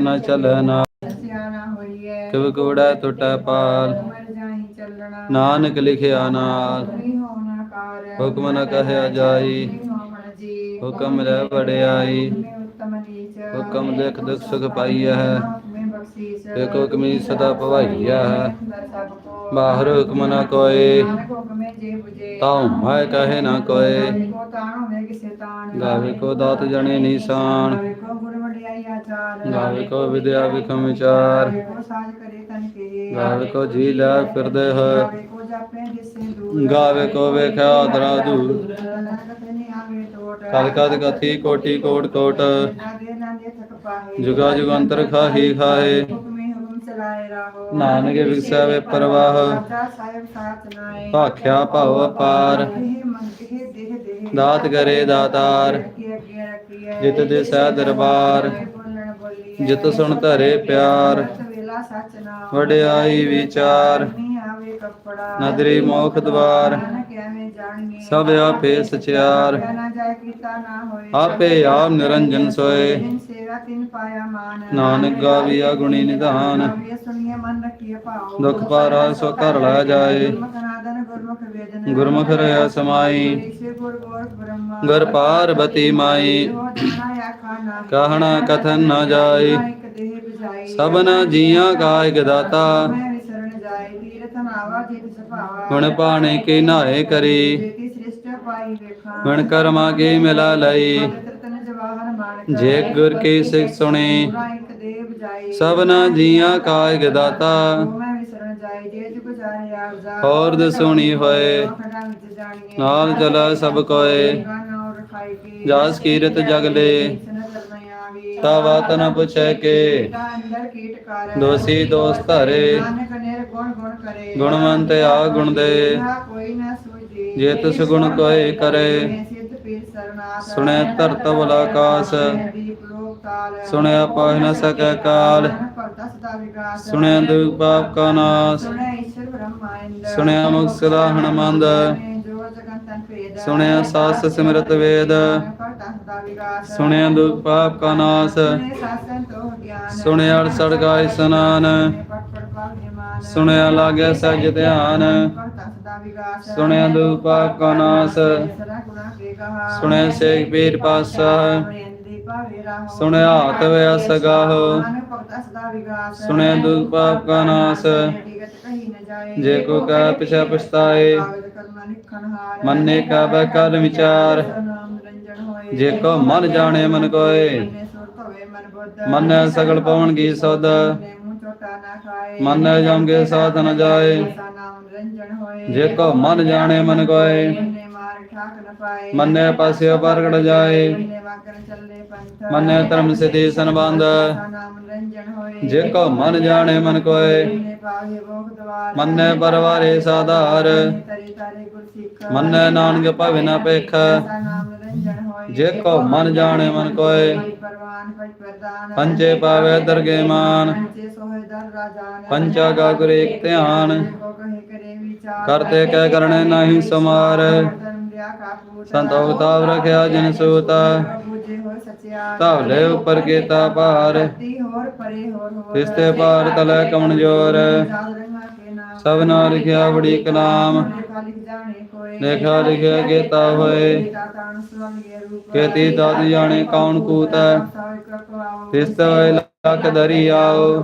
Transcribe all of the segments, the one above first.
ਨਾ ਚੱਲੈ ਨਾ। ਸਿਆਣਾ ਹੋਈਐ ਕਿਵ ਕੂੜੈ ਟੁੱਟੈ ਪਾਲ। ਉਮਰ ਜਾਹੀ ਚੱਲਣਾ। ਨਾਨਕ ਲਿਖਿਆ ਨਾਲ। ਨਹੀਂ ਹੋਣਾ ਕਾਰ। ਹੁਕਮ ਨ ਕਹਿਆ ਜਾਈ। ਹੁਕਮ ਰਹਿ ਵਡਿਆਈ ਹੁਕਮੇ ਲਿਖ ਦੁਖ ਸੁਖ ਪਾਈਐ ਬਖਸ਼ੀਸ। ਇਕ ਹੁਕਮੀ ਸਦਾ ਸਭ ਕੋ। ਬਾਹਰ ਹੁਕਮ ਨ ਕੋਏ ਨਾਨਕ ਹੁਕਮੇ ਜੇ 부ਜੇ ਤਾਉ ਮੈਂ ਕਹੇ ਨ ਕੋਏ ਕੋ ਤਾਣ ਹੋਵੇ ਕਿਸੇ ਤਾਣ ਗਾਵੇ ਕੋ ਦਾਤ ਜਣੇ ਨਿਸ਼ਾਨ ਗਾਵੇ ਕੋ ਗੁਰ ਵਡਿਆਈ ਆਚਾਰ ਗਾਵੇ ਕੋ ਵਿਦਿਆ ਵਿਖਮ ਵਿਚਾਰ ਗਾਵੇ ਕੋ ਸਾਜ ਕਰੇ ਤਨ ਨਾਨਕ ਤੇ ਨਹੀਂ ਸਾਚਾ ਸਾਹਿਬ ਸਾਚ ਨਾਏ ਭਾਖਿਆ ਭਉ ਅਪਾਰ। ਇਹ ਮਨ ਦੇਹ ਦੇਹ ਦਾਤ ਕਰੇ ਦਾਤਾਰ। ਕੀ ਅੱਗੇ ਰੱਖੀਐ ਜਿਤ ਦੇ ਸਹਿ ਦਰਬਾਰ। ਬੋਲਣ ਬੋਲੀਐ ਜਿਤ ਸੁਣ ਧਰੇ ਪਿਆਰ। ਵੇਲਾ ਸੱਚ ਨਾਮ ਵਡਿਆਈ ਵਿਚਾਰ। ਕੱਪੜਾ ਨਦਰੀ ਮੋਖ ਦਵਾਰ। ਜਾਣੀਏ ਸਭ ਆਪੇ ਸਚਿਆਰ। ਕਹਿ ਨਾ ਜਾਏ ਕੀਤਾ ਨਾ ਹੋਏ ਆਪੇ ਆਪ ਨਿਰੰਜਨ ਸੋਏ। ਜਿਨ ਸੇਵਾ ਤਿਨ ਪਾਇਆ ਮਾਨ। ਨਾਨਕ ਗਾਵੀਆ ਗੁਣੀ ਨਿਧਾਨ। ਗਾਵੀਆ ਸੁਣੀਏ ਮਨ ਰੱਖੀਏ ਭਾਉ। ਦੁਖ ਪਾਰਾ ਸੋ ਘਰ ਲੈ ਜਾਏ। ਗੁਰਮੁਖ ਨਾਦਨ ਗੁਰਮੁਖ ਵੇਦਨ ਗੁਰਮੁਖ ਰਿਆ ਸਮਾਈ। ਗੁਰ ਬ੍ਰਹਮਾ। ਗੁਰ ਪਾਰਬਤੀ ਮਾਈ। ਕਹਣਾ ਕਥਨ ਨਾ ਜਾਏ। ਸਭਨਾ ਜੀਆਂ ਕਾ ਇਕ ਦਾਤਾ। ਤੀਰਥ ਨਾਵਾ ਜਿਤ ਸੁਭਾਵਾ ਗੁਣ ਪਾਣੇ ਕੀ ਨਾਏ ਕਰੀ? ਜੇਤੀ ਸ੍ਰਿਸ਼ਟ ਪਾਈ ਵੇਖਾਂ। ਗੁਣ ਕਰਮਾ ਕੀ ਮਿਲਾ ਲਈ? ਪਵਿੱਤਰ ਤਨ ਜਵਾਹਰ ਮਾਨਕ ਜੇ ਗੁਰ ਕੀ ਸਿੱਖ ਸੁਣੀ ਪੂਰਾ ਇੱਕ ਸਭਨਾ ਜੀਆਂ ਕਾ ਇਕ ਦਾਤਾ ਜੋ ਮੈਂ ਵਿਸਰਨ ਜਾਏ ਜੇ ਜੁਗ ਜਾਏ ਆਵਜ਼ਾ ਹੋਰ ਦਸੂਣੀ ਹੋਏ। ਖੜਾ ਵਿੱਚ ਜਾਣੀਏ। ਨਾਲ ਚਲਾ ਸਭ ਕੋਏ। ਗਾਨਾ ਰਖਾਈ ਕੇ। ਜਾਸ ਕੀਰਤ ਜਗ ਲੇ। ਸਨ ਤਰਨਾ ਆਵੀ ਕੇ। ਦੋਸੀ ਦੋਸ ਧਰੇ। ਕਰੇ ਗੁਣਵੰਤ ਆ ਗੁਣ ਦੇ। ਜੇ ਤਿਸ ਗੁਣ ਕੋਏ ਕਰੇ। ਸੁਣੈ ਧਰਤ ਬਲ ਆਕਾਸ ਸੁਣਿਆ ਪਾਹ ਨ ਸਕੈ ਕਾਲ। ਸੁਣਿਆ ਦੁਖ ਪਾਪ ਕਾ ਨਾਸ। ਸੁਣਿਆ ਈਸ਼ਰ ਬ੍ਰਹਮਾ ਇੰਦ ਸੁਣਿਆ ਮੁਖ ਸਦਾ ਹਨਮੰਦ। ਸੁਣਿਆ ਸਾਸ ਸਿਮਰਤ ਵੇਦ। ਸੁਣਿਆ ਦੁਖ ਪਾਪ ਕਾ ਨਾਸ। ਸੁਣਿਆ ਅੜਸੜ ਗਾਇ ਸਨਾਨ। ਸੁਣਿਆ ਲਾਗਿਆ ਸਜ ਧਿਆਨ। ਸੁਣਿਆ ਦੁਖ ਪਾਪ ਕਾ ਨਾਸ। ਸੁਣਿਆ ਸੇਖ ਪੀਰ ਪਾਸਾ ਸੁਣਿਆ ਹੱਥ ਵਿਆ ਸੁਣਿਆ ਦੁਖ ਪਾਪ ਕਾ ਨਾਸ, ਜੇ ਕੋ ਕਾ ਪਿਛਾ ਪਛਤਾਏ, ਮੰਨੇ ਕਾ ਬੈ ਕਰ ਵਿਚਾਰ ਨਾਮ ਜੇ ਕੋ ਮਨ ਜਾਣੇ ਮਨ ਕੋਏ, ਮਨ ਸਗਲ ਪਵਨ ਕੀ ਸੋਧ ਮਨੇ ਜਮਗੇ ਸਾਧ ਨ ਜਾਏ ਐਸਾ ਜੇ ਕੋ ਮਨ ਜਾਣੇ ਮਨ ਕੋਏ ਠਾਕ ਨ ਪਾਏ ਮੰਨੈ ਪਾਸਿਓ ਪ੍ਰਗਟ ਜਾਏ ਮਨੇ ਵਾਕਨ ਚੱਲੇ ਪੰਥ ਮੰਨੈ ਧਰਮ ਸਿਧੀ ਸੰਬੰਧ ਨਾਮ ਹੋਏ ਜੇ ਕੋ ਮਨ ਜਾਣੇ ਮਨ ਕੋਏ ਮਨੇ ਪਾਵੇ ਭੋਗ ਦਵਾਰ ਮੰਨੈ ਪਰਵਾਰੇ ਸਾਧਾਰ ਤਰੀ ਤਾਰੇ ਗੁਰ ਸਿੱਖ ਮੰਨੈ ਨਾਨਕ ਭਵਿ ਨ ਨਾਮ ਹੋਏ ਜੇ ਕੋ ਮਨ ਜਾਣੇ ਮਨ ਕੋਏ ਕੋਈ ਪਰਵਾਨ ਕੋਈ ਪ੍ਰਦਾਨ ਪੰਚੇ ਪਾਵੇ ਦਰਗੇ ਮਾਨ ਪੰਚੇ ਸੋਹੇ ਦਰ ਰਾਜਾਨ ਪੰਚਾ ਗੁਰ ਏਕ ਧਿਆਨ ਕੋ ਕਹੇ ਕਰੇ ਵਿਚਾਰ ਕਰਤੇ ਕਹਿ ਕਰਣੇ ਨਹੀਂ ਸਮਾਰ ਧਰਮ ਦਿਆ ਕਾ ਪੂਤ ਸੰਤੋਖ ਤਾਵ ਰਖਿਆ ਜਿਨ ਸੂਤਾ। ਬੂਝੇ ਸਚਿਆ ਉਪਰ ਕੀਤਾ ਭਾਰ। ਹੋਰ ਪਰੇ ਹੋਰ ਹੋਰ। ਤਿਸਤੇ ਭਾਰ ਤਲੈ ਕਮਨਜੋਰ ਜਾਲ ਰੰਗਾ ਕੇ ਨਾਮ। ਸਭਨਾ ਲਿਖਿਆ ਬੜੀ ਕਲਾਮ। ਲੇਖਾ ਲਿਖਿਆ ਕੀਤਾ ਹੋਏ। ਕੇਤੀ ਦਾਤ ਜਾਣੇ ਕੌਣ ਕੂਤੈ ਤਿਸਤ ਹੋਏ ਲਖ ਧਰੀ ਆਓ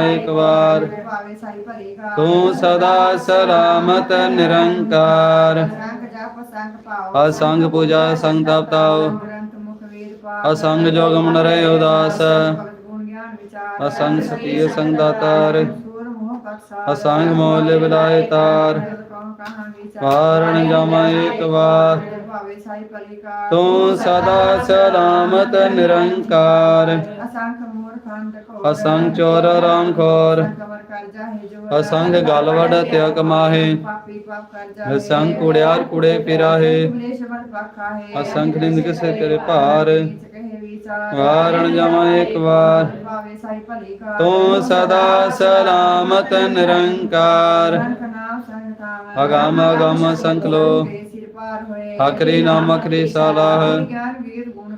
ਇੱਕ ਵਾਰ। ਤੂੰ ਸਦਾ ਸਲਾਮਤ, ਨਿਰੰਕਾਰ। ਅਸੰਗ ਪੂਜਾ ਸੰਗ ਤਪਤਾਓ। ਗ੍ਰੰਥ ਮੁਖ ਵੇਦ ਪਾਠ ਉਦਾਸ। ਅਸੰਗ ਸਤੀ, ਅਸੰਗ ਦਾਤਾਰ। ਸੂਰ ਅਸੰਗ ਮੋਲ ਬਿਲਾਏ ਤਾਰ। ਕਮ ਕਹਾ ਇੱਕ ਵਾਰ। ਭਾਵੇ ਸਾਈ ਤੂੰ ਸਦਾ ਸਲਾਮਤ ਨਿਰੰਕਾਰ। ਅਸੰਖ ਮੂਰਖੰਡ ਕੋ ਅਸੰਗ ਚੋਰ ਰਾਮ ਖੋਰ। ਕਰ ਅਸੰਗ ਗਲਵੜ ਤਿਆ ਕਮਾਹੇ ਪਾਪੀ ਪਾਪ ਕਰ ਜਾਹੇ। ਅਸੰਗ ਕੁੜਿਆਰ ਕੁੜੇ ਫਿਰਾਹੇ। ਅਸੰਖ ਨਿੰਦਕ ਸੇ ਤੇਰੇ ਭਾਰ। ਵਾਰਣ ਜਾਵਾਂ ਇੱਕ ਵਾਰ। ਤੂੰ ਸਦਾ ਸਲਾਮਤ ਨਿਰੰਕਾਰ। ਅਗਮ ਅਗਮ ਸੰਖ ਲੋ ਸਿਰ ਪਾਰ ਹੋਏ ਅਖਰੀ ਨਾਮ ਅਖਰੀ ਸਾਲਾਹ ਗਿਆਨ ਵੀਰ ਗੁਣ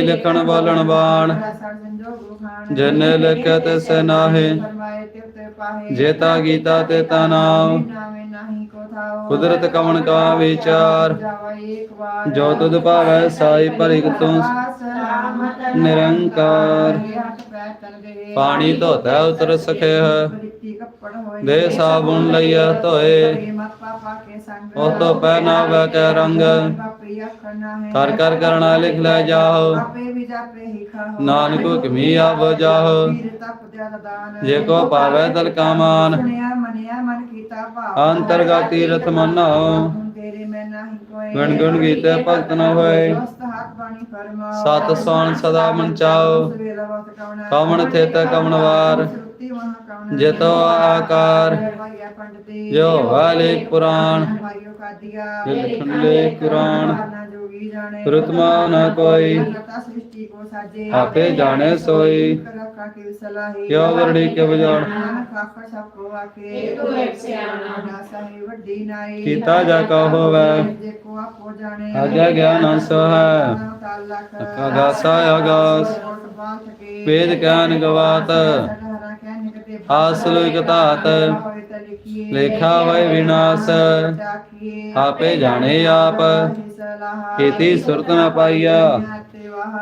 ਲਿਖਣ ਬੋਲਣ ਬਾਣ। ਜਿਨੇ ਲਿਖਿਆ ਤਿਸ ਨਾਹੀ। ਫਰਮਾਏ ਤਿਵ ਪਾਹੇ। ਜੇਤਾ ਗੀਤਾ ਤੇ ਤਾ ਨਾਮ ਨਾਮੇ ਨਾਹੀ ਕੋ ਥਾਓ ਕੁਦਰਤ ਕਵਣ ਕਾ ਵਿਚਾਰ। ਜੋ ਤੁਧ ਭਾਵੈ ਸਾਈ ਭਰਿਕ ਤੂੰ ਨਿਰੰਕਾਰ। ਪਾਣੀ ਧੋਤਾ ਉਤਰ ਸਕੇ ਹੈ। ਬ੍ਰਿਤੀ ਕੱਪੜ ਹੋਏ? ਦੇ ਸਾਬੁਨ ਲਈਆ ਧੋਏ। ਪ੍ਰੇਮਤ ਪਾਪਾ ਕੇ ਸੰਗ ਉਹ ਤੋਂ ਪਹਿਨਾਵਾ ਕੈ ਰੰਗ। ਹੈ। ਕਰ ਕਰ ਕਰਣਾ ਲਿਖ ਲੈ ਜਾਓ ਆਪੇ ਵੀ ਜਾਪੇ ਹੀ ਖਾਓ ਨਾਨਕ ਹੁਕਮੀ ਆਵ ਜਾਓ ਦਾਨ ਜੇ ਕੋ ਪਾਵੈ ਦਲ ਕਾ ਮਾਨ। ਸੁਣਿਆ ਮੰਨਿਆ ਮਨ ਕੀਤਾ ਭਾਵ। ਅੰਤਰਗਤ ਤੀਰਥ ਮਨਾਓ ਹੁਣ ਤੇਰੇ ਮੈਂ ਨਹੀਂ ਕੋਈ ਗਣ ਗਣ ਗੀਤੇ ਭਗਤ ਨ ਹੋਏ। ਸਤ ਸੋਣ ਸਦਾ ਸਵੇਲਾ ਵਕਤ ਕਵਣਾ ਥਿਤ ਕਵਣ ਵਾਰ ਸੁਰਤੀ ਮਹਾ ਕਵਣਾ ਜਿਤੋ ਆਕਾਰ ਜੋ ਵਾਲੇ ਪੁਰਾਣ ਭਾਈਓ ਕਾਦੀਆ ਲਿਖਣ ਲੈ ਕੁਰਾਨ ਰਤਮਾ ਨ ਕੋਈ ਆਪੇ ਜਾਣੇ ਸੋਈ ਕਿਉ ਵਰੜੀ ਕੇ ਬਜਾਣ ਕੀਤਾ ਜਾ ਕਾ ਹੋਵੈ ਜੇ ਕੋ ਆਪੋ ਜਾਣੇ ਆਗਿਆ ਗਿਆਨ ਸੋਹੈ ਤਾਲਕ ਅਗਾਸਾ ਅਗਾਸ ਵੇਦ ਗਿਆਨ ਗਵਾਤ ਆਸਲ ਇਕਤਾਤ ਲੇਖਾ ਵੈ ਵਿਨਾਸ਼ ਆਪੇ ਜਾਣੇ ਆਪ ਕੀਤੀ ਸੁਰਤ ਨ ਪਾਈਆ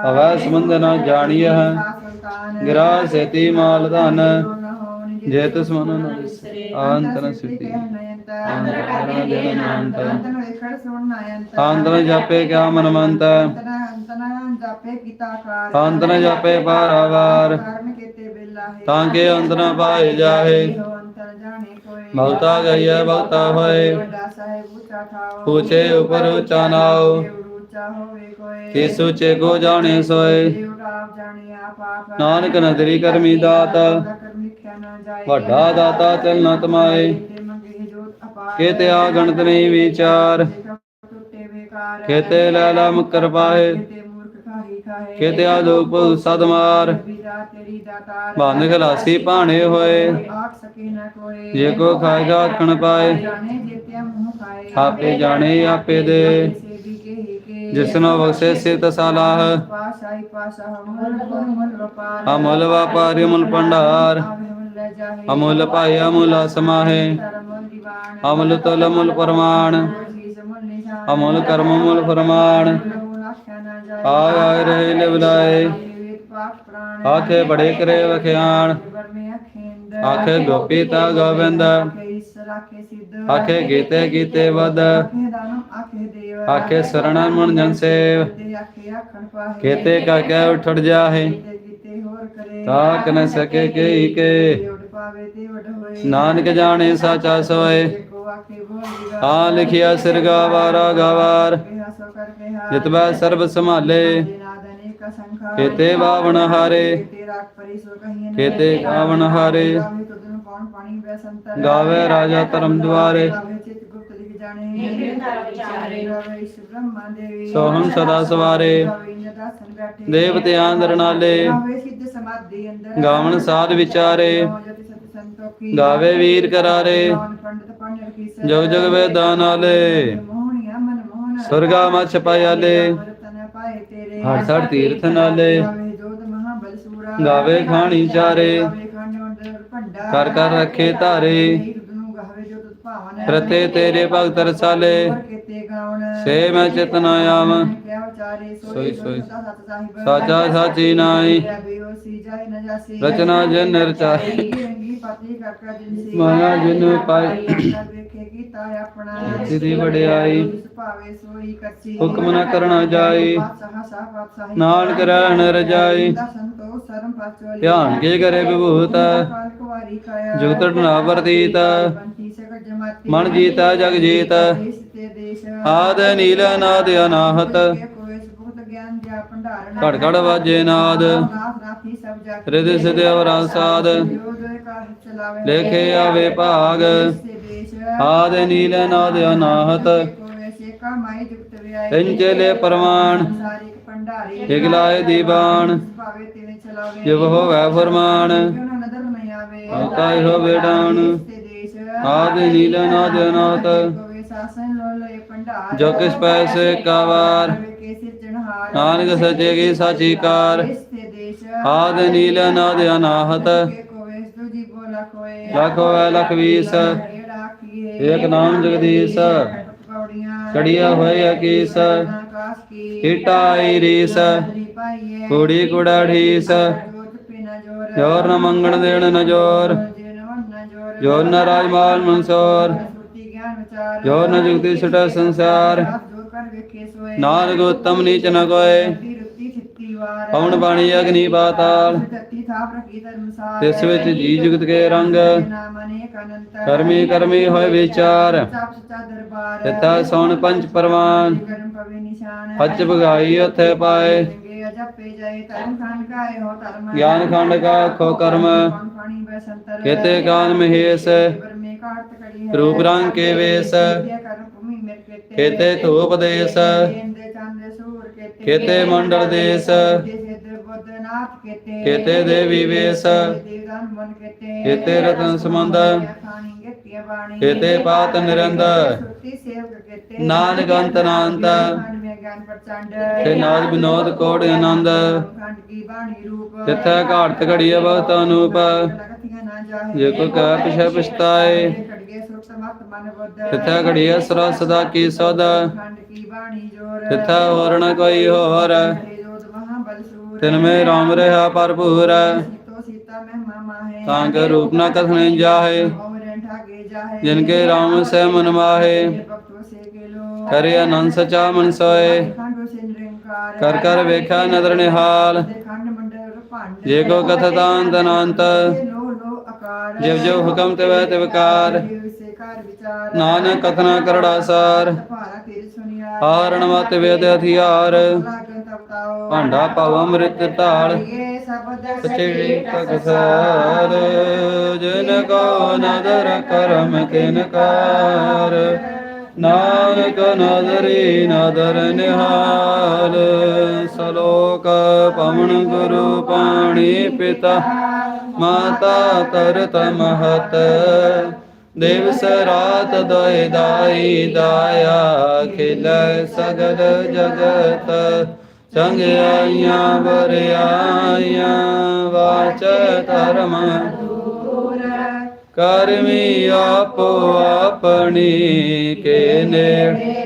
ਅਵੈ ਸੰਬੰਧ ਨ ਜਾਣੀਐ ਗਿਰਾ ਸੇਤੀ ਮਾਲ ਧਨ ਜੇ ਤਿਸ ਮਨ ਨ ਆੰਤਨ ਸਿੱਧੀ ਆੰਤਨ ਆੰਤਨ ਜਾਪੇ ਕਿਆ ਮਨ ਮੰਤ ਆੰਤਨ ਜਾਪੇ ਪਾਰਾਵਾਰ ਤਾਂ ਕਿ ਅੰਤ ਨ ਪਾਏ ਜਾਹੇ ਬਹੁਤਾ ਗਈਐ ਬਹੁਤਾ ਹੋਏ ਪੂਛੇ ਉਪਰ ਉੱਚਾ ਨਾਉ ਕਿਸ ਉੱਚੇ ਕੋ ਜਾਣੇ ਸੋਏ ਨਾਨਕ ਨਦਰੀ ਕਰਮੀ ਦਾਤ ਜਾਏ ਵੱਡਾ ਦਾਤਾ ਚਲ ਨ ਤਮਾਏ ਕੇਤੇ ਆ ਗਣਤ ਨਹੀਂ ਵਿਚਾਰ ਕੇਤੇ ਲੈ ਲਾ ਮੁਕਰ ਪਾਏ ਕੇਤੇ ਮੂਰਖ ਖਾਹੀ ਖਾਏ ਕੇਤੇ ਆ ਲੋਪ ਸਦਮਾਰ ਵੀਰਾ ਤੇਰੀ ਦਾਤਾਰ ਬੰਦ ਖਲਾਸੀ ਭਾਣੇ ਹੋਏ ਜੇ ਕੋ ਖਾਏਗਾ ਆਖਣ ਪਾਏ। ਆਪੇ ਜਾਣੇ ਆਪੇ ਦੇ। ਜਿਸਨੋ ਬਖਸ਼ੇ ਸਿਤ ਸਲਾਹ। ਪਾਸ਼ਾਈ ਪਾਸ਼ਾ ਮੁਲ ਗੁਣ ਮੁਲ ਵਪਾਰ। ਅਮੁੱਲ ਵਪਾਰੀ ਮੁਲ ਭੰਡਾਰ। ਅਮੁੱਲ ਭਾਈ ਅਮੁੱਲ ਸਮਾਹੇ ਅਮੁੱਲ ਤੁਲ ਮੁਲ ਪ੍ਰਮਾਣ ਅਮੁੱਲ ਕਰਮ ਮੁਲ ਫਰਮਾਨ। ਲਹੂ ਆਖਿਆ ਰਹੇ ਲਿਵਲਾਏ ਵੇਦ ਆਖੇ ਬੜੇ ਕਰੇ ਵਖਿਆਣ। ਆਖੇ ਗੋਪੀ ਤਾ ਗੋਬਿੰਦ। ਆਖੇ ਗੀਤੇ ਗੀਤੇ ਵਦ ਆਖੇ ਦਾਨਮ ਮਨ ਜਨ ਸੇਵ। ਤੇ ਕੇਤੇ ਕਾ ਕਹਿ ਉਠੜ ਜਾਹੇ। ਤੇ ਕੀਤੇ ਸਕੇ ਕੇ। ਨਾਨਕ ਜਾਣੇ ਸਾਚਾ ਸੋਏ। ਆ ਲਿਖਿਆ ਸਿਰਗਾ ਵਾਰਾ ਗਵਾਰ ਕਿਹਾ ਸਰਬ ਸੰਭਾਲੇ। ਕੇਤੇ ਬਾਵਣ ਹਾਰੇ। ਕੇਤੇ ਗਾਵਣ ਹਾਰੇ। ਗਾਵੇ ਰਾਜਾ ਧਰਮ ਦੁਆਰੇ। ਸੋਹਮ ਸਦਾ ਸਵਾਰੇ। ਗਾਵੇ ਇੰਦਰਾਸਨ ਦੇਵਤਿਆਂ ਅੰਦਰ ਗਾਵਣ ਸਾਧ ਵਿਚਾਰੇ। ਗਾਵਣ ਗਾਵੇ ਵੀਰ ਕਰਾਰੇ। ਸਰ? ਜਗ ਜਗ ਵੇਦਾਂ ਨਾਲੇ ਮੋਹਣੀਆ ਮਨ ਮੋਹਨ ਸੁਰਗਾ ਮਛ ਪਾਇਆਲੇ ਹਰ ਸੜ ਤੀਰਥ ਨਾਲੇ। ਗਾਵੇ ਸੂਰਾ ਖਾਣੀ ਚਾਰੇ। ਕਰ ਕਰ ਰੱਖੇ ਧਾਰੇ ਰਤੇ ਤੇਰੇ ਭਗਤ ਰਸਾਲੇ। ਸੇ ਮੈਂ ਚਿਤਨ ਉਚਾਰੇ ਸੋਈ ਸੋਈ ਸਾਚਾ ਸਾਚੀ ਨਾਈ ਰਚਨਾ ਜਨ ਰਚਾਈ ਰੰਗੀ ਰੰਗੀ ਪਾਤੀ ਕਾਕਾ ਜਿਨਸੀ ਮਾਇਆ ਜਿਨ ਪਾਈ। ਕੀਤਾ ਆਪਣਾ ਸਿਧੀ ਵਡਿਆਈ ਭਾਵੇ ਸੋਈ ਕਰਸੀ ਹੁਕਮ ਨ ਕਰਨਾ ਪਾਤਸ਼ਾਹ ਨਾਨਕ ਰਹਿਣ ਰਜਾਈ। ਧਿਆਨ ਕੇ ਕਰੇ ਵਿਭੂਤ। ਜੁਗਤ ਨਾ ਵਰਤੀਤ। ਮਨ ਜੀਤਾ ਜਗ ਜੀਤ। ਆਦ ਨੀਲ ਨਾਦ ਅਨਾਹਤ। ਘੜ ਘੜ ਵਾਜੇ ਨਾਦ। ਰਿਦ ਸਿਧ ਅਵਰਾ ਲੇਖੇ ਆਵੇ ਭਾਗ। ਆਦ ਨੀਲ ਨਾਦ ਅਨਾਹਤ। ਇੰਚਲੇ ਪਰਮਾਨ ਇਗਲਾਏ ਦੀਵਾਨ। ਜਿਵ ਹੋਵੈ ਫਰਮਾਨ। ਆਕਾਇ ਤੇ ਦੇਸ਼ ਆਦ ਨੀਲ ਨਾਦ ਅਨਾਹਤ। ਜੋ ਕਿਸ ਪੈਸੇ ਕਾ ਵਾਰ ਕੇ ਸਿਰਜਣਹਾਰ ਨਾਨਕ ਸੱਚੇ ਕੀ ਸਾਚੀ ਕਾਰ। ਆਦ ਨੀਲ ਅਨਾਦ ਅਨਾਹਤ। ਲੱਖ ਹੋਵੇ ਲੱਖ ਵੀਸ। ਏਕ ਨਾਮ ਜਗਦੀਸ਼ ਪੌੜੀਆਂ ਚੜਿਆ ਹੋਏ ਅਕੀਸ ਆਕਾਸ਼ ਕੀ ਹੀਟਾਈ ਢੀਸ ਜੋਰ ਨ ਮੰਗਣ ਦੇਣ ਨ ਜੋਰ। ਜੇ ਨਵਨ ਨ ਜੋਰ ਜੋਰ ਨ ਰਾਜਮਾਲ ਮਨਸੋਰ। ਜੋਰ ਨ ਜੁਗਤੀ ਸੁਟਾ ਸੰਸਾਰ। ਨਾਨਕ ਉਤਮ ਨੀਚ ਨ ਕੋਏ ਪਵਨ ਬਾਣੀ ਅਗਨੀ ਪਾਤਾਲ। ਧਰਤੀ ਥਾਪ ਰਖੀ ਧਰਮਸਾਰ। ਤਿਸ ਵਿੱਚ ਜੀ ਜੁਗਤ ਕੇ ਰੰਗ। ਨਾਮ ਅਨੇਕ ਅਨੰਤ ਕਰਮੀ ਕਰਮੀ ਹੋਏ ਵਿਚਾਰ। ਸਭ ਸੱਚਾ ਦਰਬਾਰ। ਤਿਤਾ ਸੋਣ ਪੰਜ ਪਰਵਾਨ। ਕਰਮ ਪਵੇ ਨਿਸ਼ਾਨ ਉਥੇ ਪਾਏ। ਚੰਗੇ ਅਜਪੇ ਜਾਏ। ਧਰਮ ਖੰਡ ਕਾਏ ਹੋ ਧਰਮ। ਗਿਆਨ ਖੰਡ ਕਾ ਖੋ ਕਰਮ। ਕੇਤੇ ਗਾਨ ਮਹੇਸ਼। ਰੂਪ ਰੰਗ ਕੇ ਵੇਸ। ਕੇਤੇ। ਧੂਪ ਦੇਸ। ਕੇਤੇ ਮੰਡਲ ਦੇਸ ਕੇਤੇ ਦੇਵੀ ਵੇਸ ਕੇਤੇ ਰਤਨ ਸਮੰਦ ਕੇਤੇ ਪਾਤ ਨਿਰੰਦ ਨਾਨਕ ਅੰਤ ਪ੍ਰਚੰਡ ਤੇ ਨਾਦ ਵਿਨੋਦ ਕੋੜ ਆਨੰਦ ਕੀ ਤਿਥੈ ਘਾਟ ਨਾ ਜਾਹੇ ਜੇ ਕੋ ਕਹਿ ਪਿਛੈ ਪਛਤਾਏ ਤਿਥੈ ਘੜੀਏ ਸਰਾ ਸਦਾ ਕੀ ਸੋਧ ਤਿਥੈ ਹੋਰ ਕੋਈ ਹੋਰ। ਤਿਨ ਮੇ ਰਾਮ ਰਹਾ ਭਰਪੂਰ। ਸੀਤੋ ਰੂਪ ਨ ਕਥਨ ਜਾਹੇ। ਜਿਨ ਕੇ ਰਾਮ ਸੈ ਮਨ ਮਾਹੇ। ਕਰੇ ਅਨੰਦ ਸਚਾ ਮਨ ਸੋਏ। ਕਰ ਕਰ ਵੇਖਿਆ ਨਦਰ ਨਿਹਾਲ। ਜੇ ਕੋ ਕਥਤਾ ਅੰਤ ਜਿਵ ਜਿਵ ਹੁਕਮ ਤਿਵੈ ਤਿਵਕਾਰ ਜਿਵ ਸੇ ਕਾਰ ਵਿਚਾਰ ਨਾਨਕ ਕਥਨਾ ਕਰੜਾ ਸਾਰ। ਭਾਰਾ ਤੇਰੇ ਸੁਨਿਆ ਹਾਰਣ ਮਤ ਵੇਦ ਹਥਿਆਰ। ਲਾਗਨ ਤਪਤਾਓ। ਭਾਂਡਾ ਭਵ ਅੰਮ੍ਰਿਤ ਢਾਲ। ਇਹ ਸਬਦ ਸਚੇ ਜਿਨ ਕੋ ਨਦਰ ਕਰਮ ਕਿਨ ਕਾਰ। ਨਾਨਕ ਨਦਰੀ ਨਦਰ ਨਿਹਾਲ। ਸਲੋਕ ਪਵਨ ਗੁਰੂ ਪਾਣੀ ਪਿਤਾ। ਮਾਤਾ ਤਰਤ ਮਹਤ। ਦਿਵਸ ਰਾਤ ਦੋਇ ਦਾਈ ਦਾਇਆ, ਖਿਲ ਸਗਲ ਜਗਤ। ਚੰਗਿਆਈਆਂ ਬਰਿਆਈਆਂ ਵਾਚ ਧਰਮ। ਕਰਮੀ ਆਪੋ ਆਪਣੀ ਕੇ ਨੇੜੇ।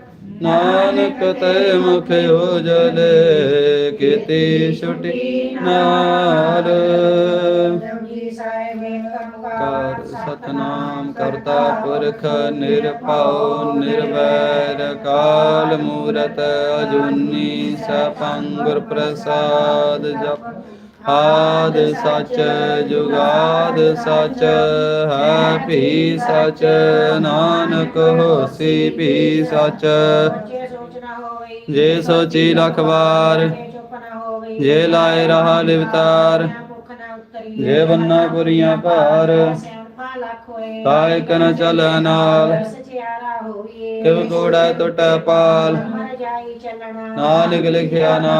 ਨਾਨਕ ਤੇ ਮੁਖ ਉਜਲੇ ਕੀਤੀ ਛੁਟੀ ਨਾਲ। ਕਰ ਸਤਨਾਮ ਕਰਤਾ ਪੁਰਖ ਨਿਰਭਉ ਨਿਰਵੈਰ ਕਾਲ ਮੂਰਤ ਅਜੂਨੀ ਸਪੰਗੁਰ ਪ੍ਰਸਾਦ ਜਪ। ਆਦ ਸਚ, ਜੁਗਾਦ ਸਚ, ਹੈ ਭੀ ਸਚ, ਨਾਨਕ ਹੋਸੀ ਭੀ ਸਚ। ਜੇ ਸੋਚੀ ਲਖ ਜੇ ਚੁੱਪ ਰਹਾ ਲਿਵਤਾਰ, ਜੇ ਬੰਨਾ ਪੁਰੀਆਂ ਭਾਰ ਸਿਆਣਪਾ ਲੱਖ ਹੋਏ ਕਾਇ ਕਨ ਚਲ ਨਾਲ, ਕਿਵ ਕੋੜਾ ਟੁੱਟ ਪਾਲ, ਨਾਨਕ ਲਿਖਿਆ ਨਾ